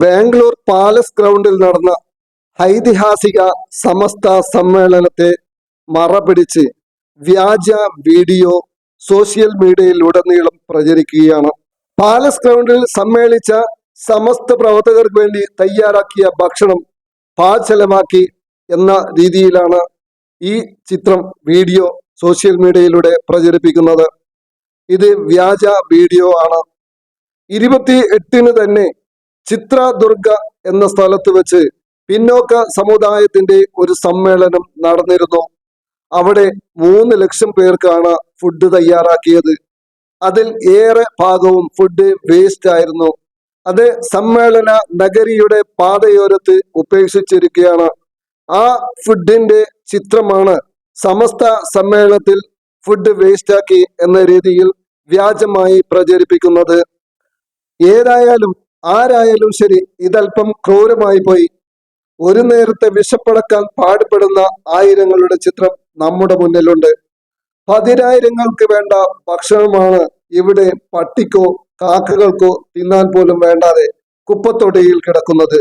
Bangalore palace ഗ്രൗണ്ടിൽ നടന്ന ഐതിഹാസിക സമസ്ത സമ്മേളനത്തെ മറപിടിച്ച് വ്യാജ വീഡിയോ സോഷ്യൽ മീഡിയയിൽ ഉടനീളം പ്രചരിക്കുകയാണ്. പാലസ് ഗ്രൗണ്ടിൽ സമ്മേളിച്ച സമസ്ത പ്രവർത്തകർക്ക് വേണ്ടി തയ്യാറാക്കിയ ഭക്ഷണം പാചലമാക്കി എന്ന രീതിയിലാണ് ഈ ചിത്രം വീഡിയോ സോഷ്യൽ മീഡിയയിലൂടെ പ്രചരിപ്പിക്കുന്നത്. ഇത് വ്യാജ വീഡിയോ ആണ്. ഇരുപത്തി എട്ടിന് തന്നെ ചിത്രദുർഗ എന്ന സ്ഥലത്ത് വെച്ച് പിന്നോക്ക സമുദായത്തിന്റെ ഒരു സമ്മേളനം നടന്നിരുന്നു. അവിടെ മൂന്ന് ലക്ഷം പേർക്കാണ് ഫുഡ് തയ്യാറാക്കിയത്. അതിൽ ഏറെ ഭാഗവും ഫുഡ് വേസ്റ്റ് ആയിരുന്നു. അത് സമ്മേളന നഗരിയുടെ പാതയോരത്ത് ഉപേക്ഷിച്ചിരിക്കുകയാണ്. ആ ഫുഡിന്റെ ചിത്രമാണ് സമസ്ത സമ്മേളനത്തിൽ ഫുഡ് വേസ്റ്റാക്കി എന്ന രീതിയിൽ വ്യാജമായി പ്രചരിപ്പിക്കുന്നത്. ഏതായാലും ആരായാലും ശരി ഇതല്പം ക്രൂരമായി പോയി. ഒരു നേരത്തെ വിശപ്പടക്കാൻ പാടുപെടുന്ന ആയിരങ്ങളുടെ ചിത്രം നമ്മുടെ മുന്നിലുണ്ട്. പതിനായിരങ്ങൾക്ക് വേണ്ട ഭക്ഷണമാണ് ഇവിടെ പട്ടിക്കോ കാക്കകൾക്കോ തിന്നാൻ പോലും വേണ്ടാതെ കുപ്പത്തൊടിയിൽ കിടക്കുന്നത്.